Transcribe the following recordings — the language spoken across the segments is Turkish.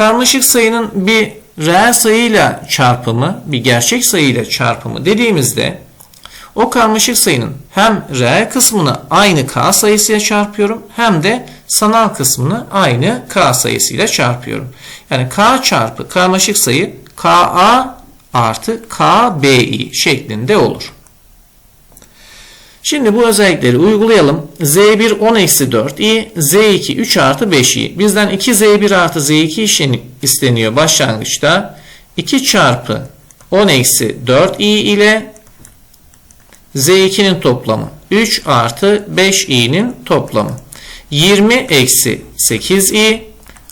Karmaşık sayının bir reel sayıyla çarpımı, bir gerçek sayıyla çarpımı dediğimizde o karmaşık sayının hem reel kısmını aynı k sayısıyla çarpıyorum hem de sanal kısmını aynı k sayısıyla çarpıyorum. Yani k çarpı karmaşık sayı ka artı kbi şeklinde olur. Şimdi bu özellikleri uygulayalım. Z1 10 eksi 4 i, Z2 3 artı 5 i. Bizden 2 Z1 artı Z2 işlemi isteniyor başlangıçta. 2 çarpı 10 eksi 4 i ile Z2'nin toplamı. 3 artı 5 i'nin toplamı. 20 eksi 8 i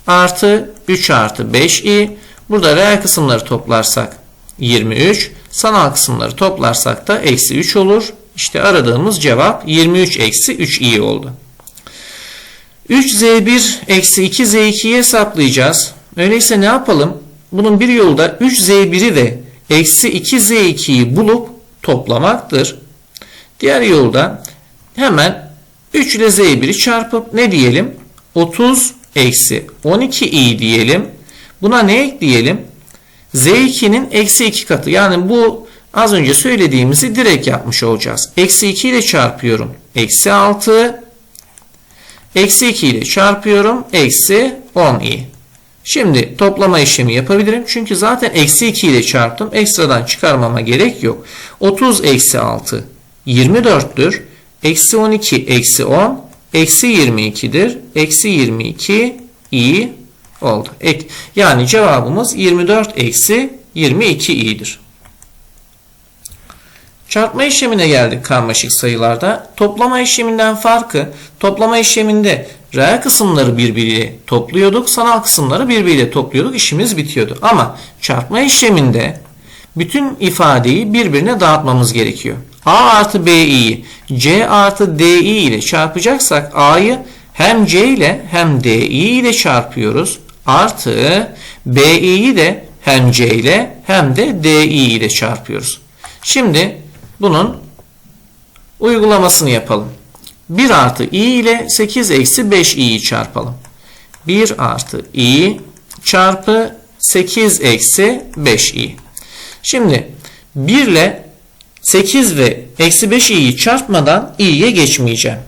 artı 3 artı 5 i. Burada reel kısımları toplarsak 23. Sanal kısımları toplarsak da eksi 3 olur. İşte aradığımız cevap 23 eksi 3 i oldu. 3z1 eksi 2z2'yi hesaplayacağız. Öyleyse ne yapalım? Bunun bir yolu da 3z1'i ve eksi 2z2'yi bulup toplamaktır. Diğer yolda hemen 3 ile z1'i çarpıp ne diyelim? 30 eksi 12i diyelim. Buna ne ekleyelim? z2'nin eksi 2 katı. Yani bu Az önce söylediğimizi direkt yapmış olacağız. Eksi 2 ile çarpıyorum. Eksi 6. Eksi 2 ile çarpıyorum. Eksi 10i. Şimdi toplama işlemi yapabilirim. Çünkü zaten eksi 2 ile çarptım. Ekstradan çıkarmama gerek yok. 30 eksi 6 24'tür. Eksi 12 eksi 10 eksi 22'dir. Eksi 22 i oldu. Yani cevabımız 24 eksi 22 i'dir. Çarpma işlemine geldik karmaşık sayılarda. Toplama işleminden farkı toplama işleminde reel kısımları birbiriyle topluyorduk. Sanal kısımları birbiriyle topluyorduk. işimiz bitiyordu. Ama çarpma işleminde bütün ifadeyi birbirine dağıtmamız gerekiyor. A artı B'yi C artı DI ile çarpacaksak A'yı hem C ile hem DI ile çarpıyoruz. Artı BI'yi de hem C ile hem de DI ile çarpıyoruz. Şimdi bunun uygulamasını yapalım. 1 artı i ile 8 eksi 5 i'yi çarpalım. 1 artı i çarpı 8 eksi 5 i. Şimdi 1 ile 8 ve eksi 5 i'yi çarpmadan i'ye geçmeyeceğim.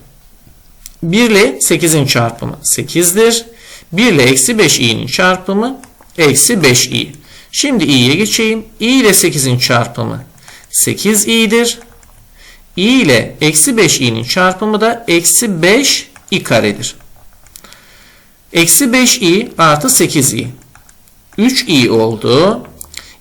1 ile 8'in çarpımı 8'dir. 1 ile eksi 5 i'nin çarpımı eksi 5 i. Şimdi i'ye geçeyim. i ile 8'in çarpımı 8 i'dir. i ile eksi 5 i'nin çarpımı da eksi 5 i karedir. Eksi 5 i artı 8 i. 3 i oldu.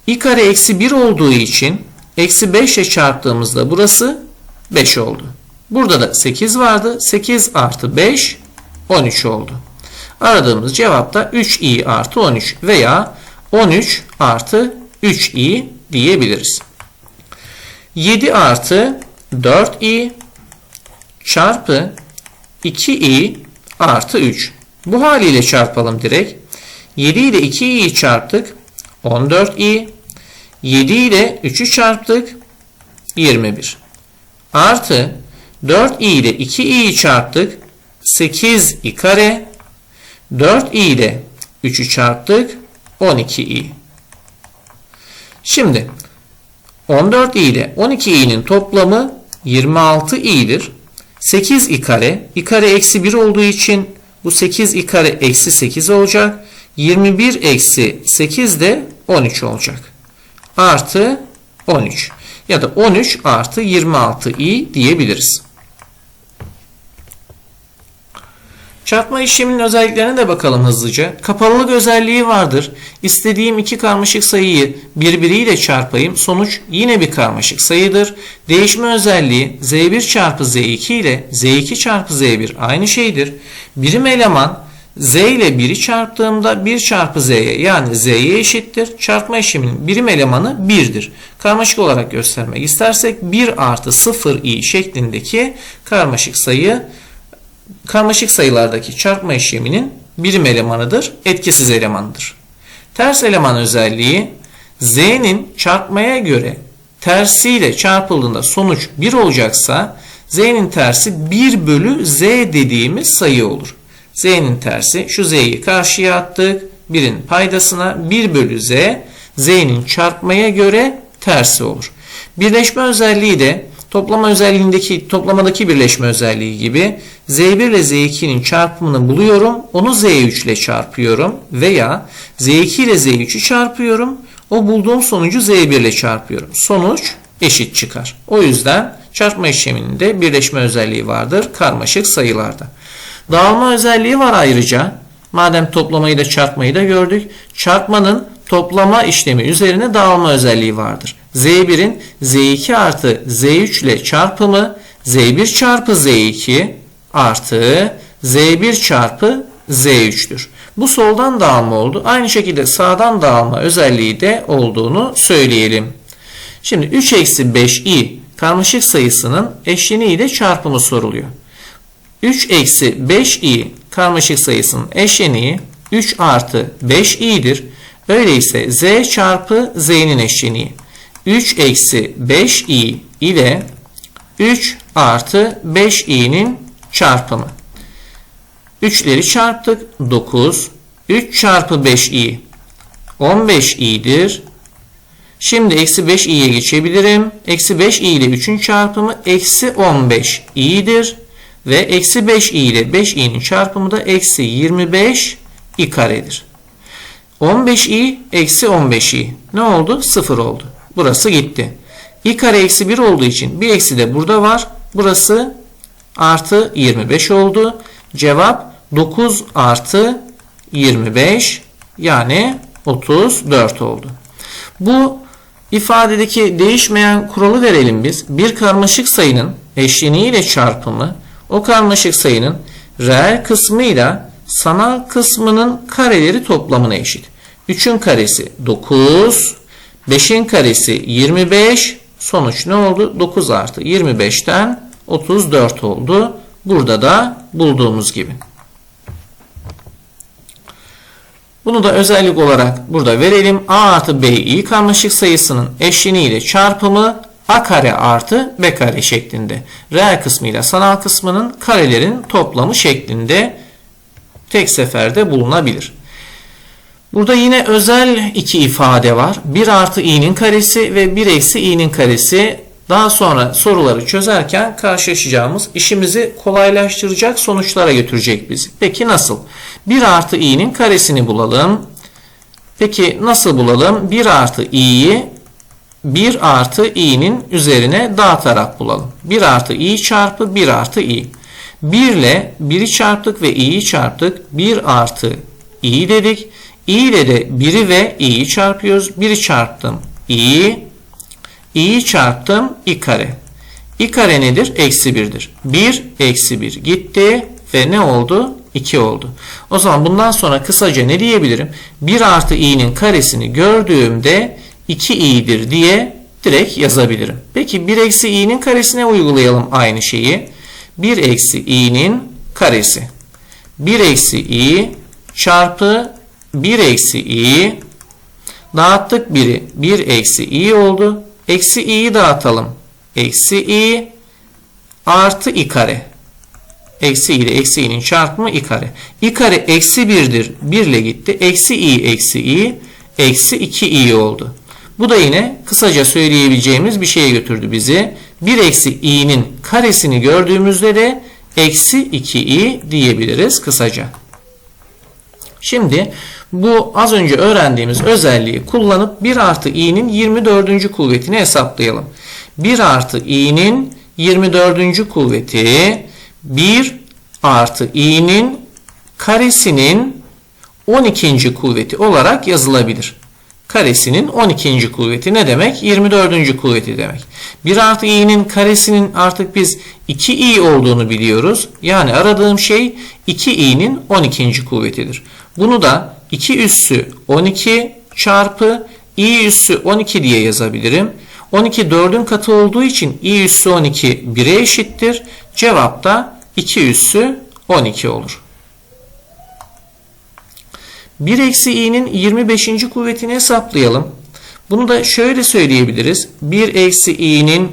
i kare eksi 1 olduğu için eksi 5 ile çarptığımızda burası 5 oldu. Burada da 8 vardı. 8 artı 5 13 oldu. Aradığımız cevap da 3i artı 13 veya 13 artı 3i diyebiliriz. 7 artı 4i çarpı 2i artı 3. Bu haliyle çarpalım direkt. 7 ile 2i'yi çarptık. 14i. 7 ile 3'ü çarptık. 21. Artı 4i ile 2i'yi çarptık. 8i kare. 4i ile 3'ü çarptık. 12i. Şimdi 14 i ile 12 i'nin toplamı 26 i'dir. 8 i kare. i kare eksi 1 olduğu için bu 8 i kare eksi 8 olacak. 21 eksi 8 de 13 olacak. Artı 13 ya da 13 artı 26 i diyebiliriz. Çarpma işleminin özelliklerine de bakalım hızlıca. Kapalılık özelliği vardır. İstediğim iki karmaşık sayıyı birbiriyle çarpayım. Sonuç yine bir karmaşık sayıdır. Değişme özelliği Z1 çarpı Z2 ile Z2 çarpı Z1 aynı şeydir. Birim eleman Z ile 1'i çarptığımda 1 çarpı Z'ye yani Z'ye eşittir. Çarpma işleminin birim elemanı 1'dir. Karmaşık olarak göstermek istersek 1 artı 0 i şeklindeki karmaşık sayı karmaşık sayılardaki çarpma işleminin birim elemanıdır, etkisiz elemanıdır. Ters eleman özelliği z'nin çarpmaya göre tersiyle çarpıldığında sonuç 1 olacaksa z'nin tersi 1 bölü z dediğimiz sayı olur. z'nin tersi şu z'yi karşıya attık 1'in paydasına 1 bölü z z'nin çarpmaya göre tersi olur. Birleşme özelliği de toplama özelliğindeki toplamadaki birleşme özelliği gibi z1 ile z2'nin çarpımını buluyorum. Onu z3 ile çarpıyorum veya z2 ile z3'ü çarpıyorum. O bulduğum sonucu z1 ile çarpıyorum. Sonuç eşit çıkar. O yüzden çarpma işleminde birleşme özelliği vardır karmaşık sayılarda. Dağılma özelliği var ayrıca. Madem toplamayı da çarpmayı da gördük. Çarpmanın toplama işlemi üzerine dağılma özelliği vardır. Z1'in Z2 artı Z3 ile çarpımı Z1 çarpı Z2 artı Z1 çarpı Z3'tür. Bu soldan dağılma oldu. Aynı şekilde sağdan dağılma özelliği de olduğunu söyleyelim. Şimdi 3 eksi 5i karmaşık sayısının eşleniği ile çarpımı soruluyor. 3 eksi 5i karmaşık sayısının eşleniği 3 artı 5i'dir. Öyleyse z çarpı z'nin eşleniği 3 eksi 5i ile 3 artı 5i'nin çarpımı. 3'leri çarptık 9. 3 çarpı 5i 15i'dir. Şimdi eksi 5i'ye geçebilirim. Eksi 5i ile 3'ün çarpımı eksi 15i'dir. Ve eksi 5i ile 5i'nin çarpımı da eksi 25 i karedir. 15i eksi 15i ne oldu? 0 oldu. Burası gitti. i kare eksi 1 olduğu için bir eksi de burada var. Burası artı 25 oldu. Cevap 9 artı 25 yani 34 oldu. Bu ifadedeki değişmeyen kuralı verelim biz. Bir karmaşık sayının eşleniği ile çarpımı o karmaşık sayının reel kısmıyla sanal kısmının kareleri toplamına eşit. 3'ün karesi 9, 5'in karesi 25, sonuç ne oldu? 9 artı 25'ten 34 oldu. Burada da bulduğumuz gibi. Bunu da özellik olarak burada verelim. A artı B'yi karmaşık sayısının eşleniği ile çarpımı A kare artı B kare şeklinde. Reel kısmıyla sanal kısmının karelerin toplamı şeklinde tek seferde bulunabilir. Burada yine özel iki ifade var. 1 artı i'nin karesi ve 1 eksi i'nin karesi. Daha sonra soruları çözerken karşılaşacağımız işimizi kolaylaştıracak sonuçlara götürecek bizi. Peki nasıl? 1 artı i'nin karesini bulalım. Peki nasıl bulalım? 1 artı i'yi 1 artı i'nin üzerine dağıtarak bulalım. 1 artı i çarpı 1 artı i. 1 ile 1'i çarptık ve i'yi çarptık. 1 artı i dedik. i ile de 1'i ve i'yi çarpıyoruz. 1'i çarptım i. i'yi çarptım i kare. i kare nedir? Eksi 1'dir. 1 eksi 1 gitti ve ne oldu? 2 oldu. O zaman bundan sonra kısaca ne diyebilirim? 1 artı i'nin karesini gördüğümde 2i'dir diye direkt yazabilirim. Peki 1 eksi i'nin karesine uygulayalım aynı şeyi. 1 eksi i'nin karesi. 1 eksi i çarpı 1 eksi i dağıttık 1'i. 1 eksi i oldu. Eksi i'yi dağıtalım. Eksi i artı i kare. Eksi i ile eksi i'nin çarpımı i kare. i kare eksi 1'dir. 1 ile gitti. Eksi i eksi i eksi 2 i oldu. Bu da yine kısaca söyleyebileceğimiz bir şeye götürdü bizi. 1 eksi i'nin karesini gördüğümüzde de eksi 2i diyebiliriz kısaca. Şimdi bu az önce öğrendiğimiz özelliği kullanıp 1 artı i'nin 24. kuvvetini hesaplayalım. 1 artı i'nin 24. kuvveti 1 artı i'nin karesinin 12. kuvveti olarak yazılabilir karesinin 12. kuvveti ne demek? 24. kuvveti demek. 1 artı i'nin karesinin artık biz 2i olduğunu biliyoruz. Yani aradığım şey 2i'nin 12. kuvvetidir. Bunu da 2 üssü 12 çarpı i üssü 12 diye yazabilirim. 12 4'ün katı olduğu için i üssü 12 1'e eşittir. Cevap da 2 üssü 12 olur. 1 eksi i'nin 25. kuvvetini hesaplayalım. Bunu da şöyle söyleyebiliriz. 1 eksi i'nin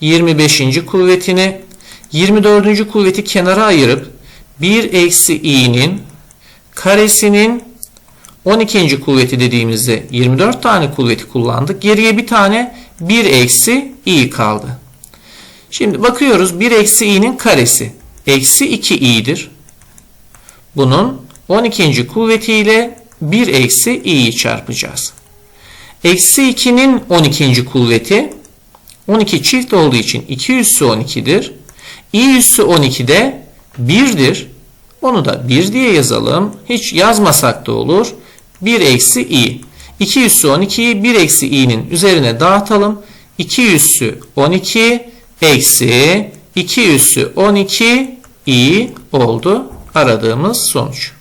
25. kuvvetini 24. kuvveti kenara ayırıp 1 eksi i'nin karesinin 12. kuvveti dediğimizde 24 tane kuvveti kullandık. Geriye bir tane 1 eksi i kaldı. Şimdi bakıyoruz 1 eksi i'nin karesi. Eksi 2 i'dir. Bunun 12. kuvvetiyle 1 eksi i'yi çarpacağız. Eksi 2'nin 12. kuvveti 12 çift olduğu için 2 üssü 12'dir. i üssü 12 de 1'dir. Onu da 1 diye yazalım. Hiç yazmasak da olur. 1 eksi i. 2 üssü 12'yi 1 eksi i'nin üzerine dağıtalım. 2 üssü 12 eksi 2 üssü 12 i oldu aradığımız sonuç.